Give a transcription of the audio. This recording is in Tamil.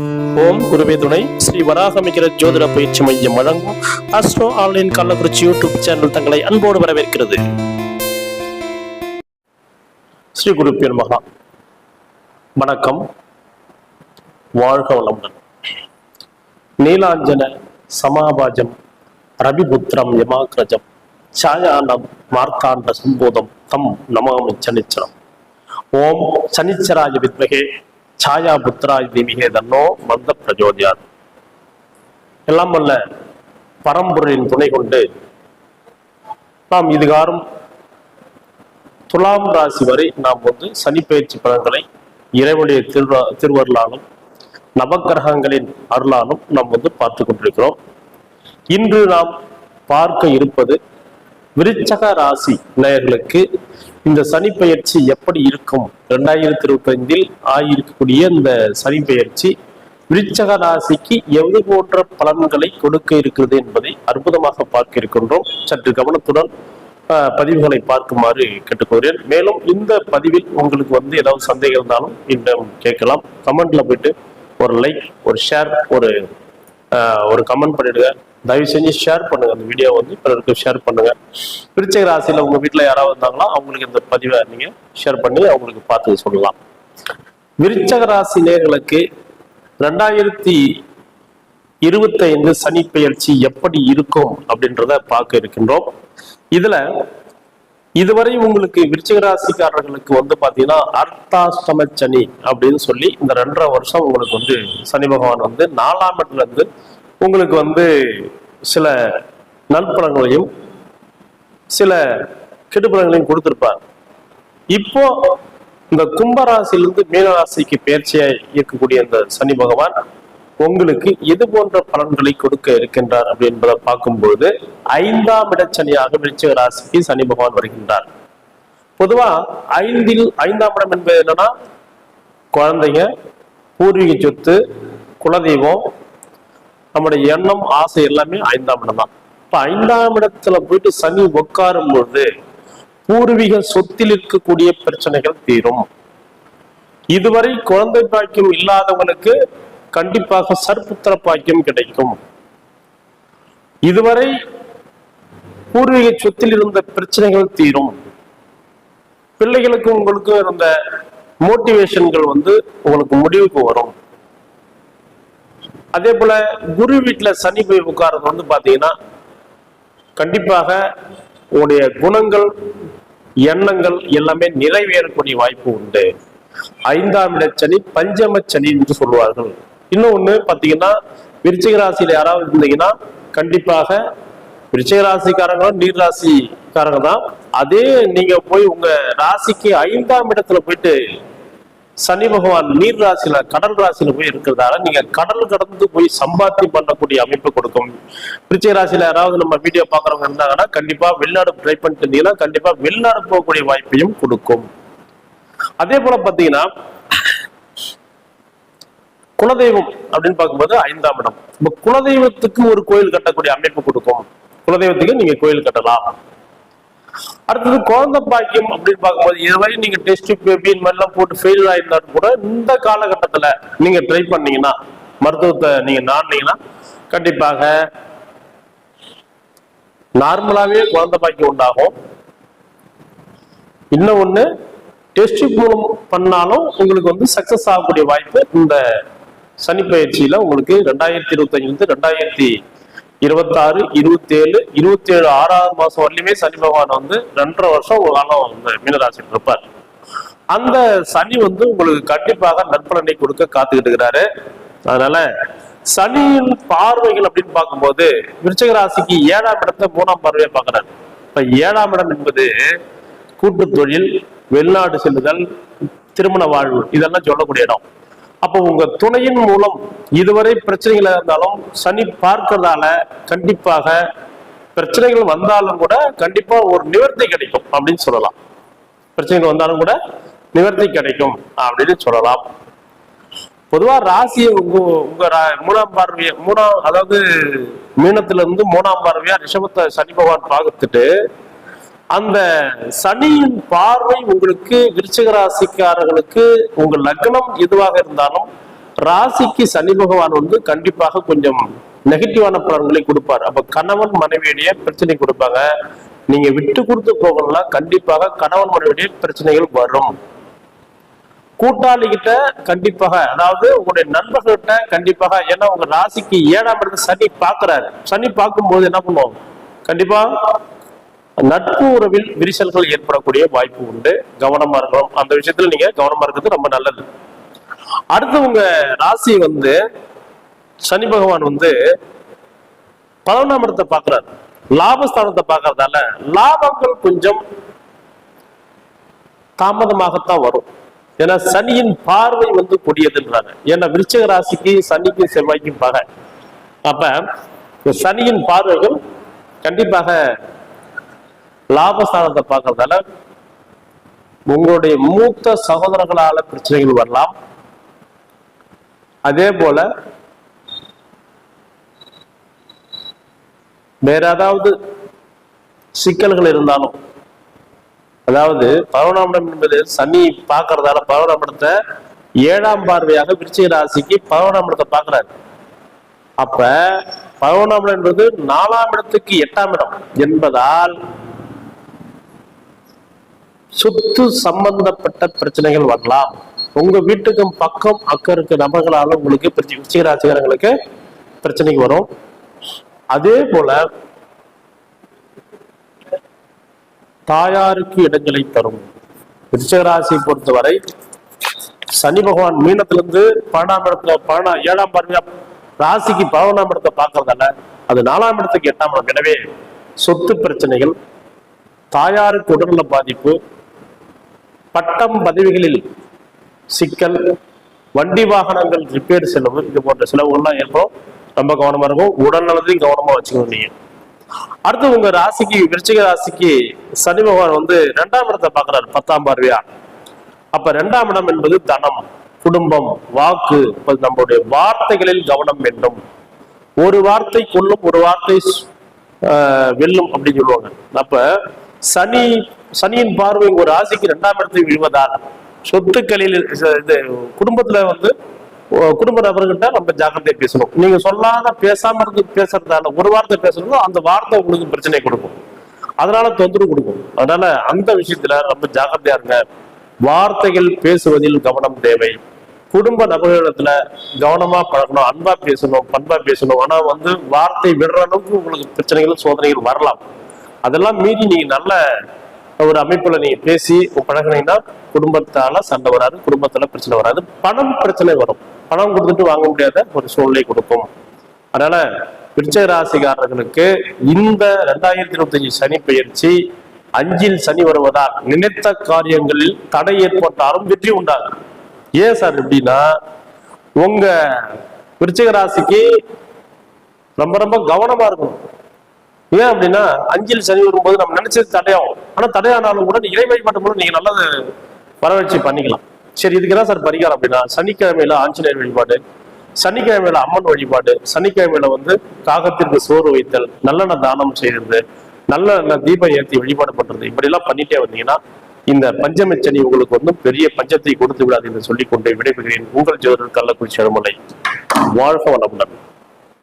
ஓம் குருவே துணை. ஸ்ரீ வராகமிகிற ஜோதிட பயிற்சி மையம் வழங்கும் astro online Kallakurichi YouTube channel தங்களை அன்போடு வரவேற்கிறது. ஸ்ரீ குரு மகா வணக்கம். வாழ்க வளமுடன். நீலாஞ்சன சமாபாஜம் ரவிபுத்திரம் யமாகிரஜம் சாயானம் மார்த்தாண்ட சம்போதம் தம் நமாமி சனிச்சரம். ஓம் சனிச்சராய வித்மகே சாயா புத்திராய் திமிகே தன்னோ மந்த பிரஜோதியார் எல்லாம் அல்ல பரம்பொருளின் துணை கொண்டு நாம் இதுகாரும் துலாம் ராசி வரை நாம் வந்து சனிப்பயிற்சி பலன்களை இறைவனுடைய திருவ திருவருளாலும் நவக்கிரகங்களின் அருளாலும் நாம் வந்து பார்த்து கொண்டிருக்கிறோம். இன்று நாம் பார்க்க இருப்பது விருச்சக ராசி நேயர்களுக்கு இந்த சனி பயிற்சி எப்படி இருக்கும்? ரெண்டாயிரத்தி இருபத்தி ஐந்தில் ஆகியிருக்கக்கூடிய இந்த சனி பயிற்சி விருச்சக ராசிக்கு எது போன்ற பலன்களை கொடுக்க இருக்கிறது என்பதை அற்புதமாக பார்க்க இருக்கின்றோம். சற்று கவனத்துடன் பதிவுகளை பார்க்குமாறு கேட்டுக்கொள்கிறேன். மேலும் இந்த பதிவில் உங்களுக்கு வந்து ஏதாவது சந்தேகம் இருந்தாலும் இன்னும் கேட்கலாம். கமெண்ட்ல போயிட்டு ஒரு லைக் ஒரு ஷேர் ஒரு ஒரு கமெண்ட் பண்ணிடுங்க. தயவு செஞ்சு ஷேர் பண்ணுங்க. அந்த வீடியோ வந்து பிறருக்கு ஷேர் பண்ணுங்க. விருச்சிக ராசியில உங்க வீட்டுல யாராவது இருந்தாங்களோ அவங்களுக்கு இந்த பதிவை நீங்க ஷேர் பண்ணி அவங்களுக்கு பார்த்து சொல்லலாம். விருச்சக ராசி நேர்களுக்கு ரெண்டாயிரத்தி இருபத்தைந்து சனி பெயர்ச்சி எப்படி இருக்கும் அப்படின்றத பார்க்க இருக்கின்றோம். இதுல இதுவரை உங்களுக்கு விருச்சிக ராசிக்காரர்களுக்கு வந்து பாத்தீங்கன்னா அர்த்தாஷ்டம சனி அப்படின்னு சொல்லி இந்த ரெண்டரை வருஷம் உங்களுக்கு வந்து சனி பகவான் வந்து நாலாம் இடத்துல இருந்து உங்களுக்கு வந்து சில நல்பலங்களையும் சில கெடுபலங்களையும் கொடுத்துருப்பாங்க இப்போ இந்த கும்பராசியிலிருந்து மீனராசிக்கு பயிற்சியாய் இருக்கக்கூடிய இந்த சனி பகவான் உங்களுக்கு எது போன்ற பலன்களை கொடுக்க இருக்கின்றார் அப்படி என்பதை பார்க்கும்போது ஐந்தாம் இடச்சனியாக விருச்சிக ராசிக்கு சனி பகவான் வருகின்றார். பொதுவா ஐந்தில் ஐந்தாம் இடம் என்பது என்னன்னா குழந்தைங்க பூர்வீக சொத்து குலதெய்வம் நம்முடைய எண்ணம் ஆசை எல்லாமே ஐந்தாம் இடம் தான் இப்ப ஐந்தாம் இடத்துல போயிட்டு சனி உட்காரும் பொழுது பூர்வீக சொத்தில் இருக்கக்கூடிய பிரச்சனைகள் தீரும். இதுவரை குழந்தை பாக்கியம் இல்லாதவனுக்கு கண்டிப்பாக சற்புத்திர பாக்கியம் கிடைக்கும். இதுவரை பூர்வீக சொத்தில் இருந்த பிரச்சனைகள் தீரும். பிள்ளைகளுக்கும் உங்களுக்கும் இருந்த மோட்டிவேஷன்கள் வந்து உங்களுக்கு முடிவுக்கு வரும். அதே போல குரு வீட்டுல சனி போய் உட்கார்றது வந்து பாத்தீங்கன்னா கண்டிப்பாக உங்களுடைய குணங்கள் எண்ணங்கள் எல்லாமே நிறைவேறக்கூடிய வாய்ப்பு உண்டு. ஐந்தாம் இட சனி பஞ்சம சனி என்று சொல்லுவார்கள். இன்னொன்னு பாத்தீங்கன்னா விருச்சிக யாராவது இருந்தீங்கன்னா கண்டிப்பாக விருச்சிக ராசிக்காரங்களும் நீர் ராசிக்காரங்க தான். அதே நீங்க போய் உங்க ராசிக்கு ஐந்தாம் இடத்துல போயிட்டு சனி பகவான் நீர் ராசியில கடல் ராசியில போய் இருக்கிறதால நீங்க கடல் கடந்து போய் சம்பாத்தியம் பண்ணக்கூடிய அமைப்பு கொடுக்கும். விருச்சிக ராசியில யாராவது நம்ம வீடியோ பாக்குறவங்க இருந்தாங்கன்னா கண்டிப்பா வெளிநாடு ட்ரை பண்ணிட்டு இருந்தீங்கன்னா கண்டிப்பா வெளிநாடு போகக்கூடிய வாய்ப்பையும் கொடுக்கும். அதே போல பாத்தீங்கன்னா குலதெய்வம் அப்படின்னு பார்க்கும்போது ஐந்தாம் இடம். இப்ப குலதெய்வத்துக்கு ஒரு கோயில் கட்டக்கூடிய அமைப்பு கொடுக்கும். குலதெய்வத்துக்கு நீங்க கோயில் கட்டலாம். அடுத்தது குழந்தை பாக்கியம் அப்படின்னு பார்க்கும்போது இதுவரை நீங்க டெஸ்ட் பேபி இந்த மாதிரிலாம் போட்டு ஃபெயில் ஆயிருந்தாலும் கூட இந்த காலகட்டத்துல நீங்க ட்ரை பண்ணீங்கன்னா மருத்துவத்தை நீங்க நாடினீங்கன்னா கண்டிப்பாக நார்மலாவே குழந்தை பாக்கியம் உண்டாகும். இன்னும் ஒண்ணு டெஸ்ட் மூலம் பண்ணாலும் உங்களுக்கு வந்து சக்சஸ் ஆகக்கூடிய வாய்ப்பு இந்த சனி பயிற்சியில உங்களுக்கு ரெண்டாயிரத்தி இருபத்தஞ்சிலிருந்து ரெண்டாயிரத்தி இருபத்தாறு இருபத்தி ஏழு இருபத்தி ஏழு ஆறாவது மாசம் வரலையுமே சனி பகவான் வந்து ரெண்டரை வருஷம் ஒரு காலம் வந்து மீனராசியில் இருப்பார். அந்த சனி வந்து உங்களுக்கு கண்டிப்பாக நற்பலனை கொடுக்க காத்துக்கிட்டு இருக்கிறாரு. அதனால சனியின் பார்வைகள் அப்படின்னு பார்க்கும்போது விருச்சிக ராசிக்கு ஏழாம் இடத்தை மூணாம் பார்வையை பார்க்கிறாரு. இப்ப ஏழாம் இடம் என்பது கூட்டு தொழில் வெளிநாடு செல்லுதல் திருமண வாழ்வு இதெல்லாம் சொல்லக்கூடிய இடம். அப்போ உங்க துணையின் மூலம் இதுவரை பிரச்சனைகள் இருந்தாலும் சனி பார்க்கறதால கண்டிப்பாக பிரச்சனைகள் வந்தாலும் கூட கண்டிப்பா ஒரு நிவர்த்தி கிடைக்கும் அப்படின்னு சொல்லலாம். பிரச்சனைகள் வந்தாலும் கூட நிவர்த்தி கிடைக்கும் அப்படின்னு சொல்லலாம். பொதுவா ராசியை உங்க உங்க ரா- மூணாம் பார்வைய மூணாம் அதாவது மீனத்துல இருந்து மூணாம் பார்வையா ரிஷபத்தை சனி பகவான் பார்த்துட்டு அந்த சனியின் பார்வை உங்களுக்கு விருச்சிக ராசிக்காரர்களுக்கு உங்க லக்னம் எதுவாக இருந்தாலும் ராசிக்கு சனி பகவான் வந்து கண்டிப்பாக கொஞ்சம் நெகட்டிவான பலன்களை கொடுப்பார். அப்ப கணவன் மனைவியுடைய பிரச்சனை கொடுப்பாங்க. நீங்க விட்டு கொடுத்து போகணும்னா கண்டிப்பாக கணவன் மனைவியுடைய பிரச்சனைகள் வரும். கூட்டாளி கிட்ட கண்டிப்பாக அதாவது உங்களுடைய நண்பர்கள்ட்ட கண்டிப்பாக ஏன்னா உங்க ராசிக்கு ஏழாம் இடத்துல சனி பாக்குறாரு சனி பார்க்கும்போது என்ன பண்ணுவோம்? கண்டிப்பா நட்பு உறவில் விரிசல்கள் ஏற்படக்கூடிய வாய்ப்பு உண்டு. கவனமா இருக்கணும். அந்த விஷயத்துல நீங்க கவனமா இருக்கிறது ரொம்ப நல்லது. அடுத்து உங்க ராசி வந்து சனி பகவான் வந்து பதினொன்றாம் இடத்தை பார்க்கிறார். லாபஸ்தானத்தை பாக்குறதால லாபங்கள் கொஞ்சம் தாமதமாகத்தான் வரும். ஏன்னா சனியின் பார்வை வந்து கொடியதுன்றாங்க. ஏன்னா விருச்சக ராசிக்கு சனிக்கு செவ்வாய்க்கும் பகை. அப்ப சனியின் பார்வைகள் கண்டிப்பாக லாபஸ்தானத்தை பார்க்கறதால உங்களுடைய மூத்த சகோதரர்களால பிரச்சனைகள் வரலாம். அதே போல வேற ஏதாவது சிக்கல்கள் இருந்தாலும் அதாவது பதினொன்றாம் என்பது சனி பார்க்கறதால பதினொன்றாம் ஏழாம் பார்வையாக விருச்சிக ராசிக்கு பதினொன்றாம் பார்க்கிறாரு. அப்ப பதினொன்றாம் என்பது நாலாம் இடத்துக்கு எட்டாம் இடம் என்பதால் சொத்து சம்பந்தப்பட்ட பிரச்சனைகள் வரலாம். உங்க வீட்டுக்கும் பக்கம் அக்கம் இருக்க நபர்களால உங்களுக்கு பிரச்சனை பிரச்சனைக்கு வரும். அதே போல தாயாருக்கு இடங்களை தரும். விருச்சகராசியை பொறுத்தவரை சனி பகவான் மீனத்திலிருந்து பன்னெண்டாம் இடத்துல பன்னெண்டா ஏழாம் பார்வையா ராசிக்கு பதினொன்றாம் இடத்தை பார்க்கறதால அது நாலாம் இடத்துக்கு எட்டாம் இடம். எனவே சொத்து பிரச்சனைகள் தாயாருக்கு உடல்நல பாதிப்பு பட்டம் பதவிகளில் சிக்கல் வண்டி வாகனங்கள் ரிப்பேர் செலவு இது போன்ற செலவுகள்லாம் ஏற்படும். ரொம்ப கவனமா இருக்கும் உடல் நலத்தையும் கவனமா வச்சுக்கணும் நீங்க. அடுத்து உங்க ராசிக்கு விருச்சிக ராசிக்கு சனி பகவான் வந்து ரெண்டாம் இடத்தை பாக்குறாரு பத்தாம் பார்வையா? அப்ப ரெண்டாம் இடம் என்பது தனம் குடும்பம் வாக்கு நம்மளுடைய வார்த்தைகளில் கவனம் வேண்டும். ஒரு வார்த்தை கொல்லும் ஒரு வார்த்தை வெல்லும் அப்படின்னு சொல்லுவாங்க. அப்ப சனி சனியின் பார்வை ஒரு ராசிக்கு ரெண்டாம் இடத்தை விழுவதால் சொத்துக்களில் இது குடும்பத்துல வந்து குடும்ப நபர்கிட்ட நம்ம ஜாக்கிரதையா பேசணும். நீங்க சொல்லாத பேசாம இருந்து பேசுறதால ஒரு வார்த்தை பேசணும் அந்த வார்த்தை உங்களுக்கு பிரச்சனை கொடுக்கும். அதனால தொந்தரவு கொடுக்கும். அதனால அந்த விஷயத்துல ரொம்ப ஜாக்கிரதையா இருங்க. வார்த்தைகள் பேசுவதில் கவனம் தேவை. குடும்ப நபர்களிடத்துல கவனமா பழகணும் அன்பா பேசணும் பண்பா பேசணும். ஆனா வந்து வார்த்தை விடுற அளவுக்கு உங்களுக்கு பிரச்சனைகள் சோதனைகள் வரலாம். அதெல்லாம் மீறி நீங்க நல்ல ஒரு அமைப்புல நீங்க பேசி பழகினீங்கன்னா குடும்பத்தால சண்டை வராது குடும்பத்துல பிரச்சனை வராது. பணம் பிரச்சனை வரும். பணம் கொடுத்துட்டு வாங்க முடியாத ஒரு சூழ்நிலை கொடுக்கும். அதனால விருச்சக ராசிக்காரர்களுக்கு இந்த ரெண்டாயிரத்தி இருபத்தஞ்சு சனி பெயர்ச்சி அஞ்சில் சனி வருவதால் நினைத்த காரியங்களில் தடை ஏற்பட்டாலும் வெற்றி உண்டாகும். ஏன் சார் எப்படின்னா உங்க விருச்சக ராசிக்கு ரொம்ப ரொம்ப கவனமா இருக்கணும். ஏன் அப்படின்னா அஞ்சில் சனி வரும்போது நம்ம நினைச்சது தடையாகும். ஆனா தடையானாலும் கூட இறை வழிபாட்டு மூலம் நீங்க நல்லது வரவழைச்சு பண்ணிக்கலாம். சரி இதுக்கு தான் சார் பரிகாரம் அப்படின்னா சனிக்கிழமையில ஆஞ்சநேயர் வழிபாடு சனிக்கிழமையில அம்மன் வழிபாடு சனிக்கிழமையில வந்து காகத்திற்கு சோறு வைத்தல் நல்லெண்ண தானம் செய்யறது நல்ல தீபம் ஏற்றி வழிபாடு பண்றது இப்படி எல்லாம் பண்ணிட்டே வந்தீங்கன்னா இந்த பஞ்சமச்சனி உங்களுக்கு வந்து பெரிய பஞ்சத்தை கொடுத்து விடாது என்று சொல்லிக்கொண்டு விடைபெறுகிறேன். உங்கள் ஜோதர் கள்ளக்குறிச்சி அருமலை வாழ்க வளமுடன்.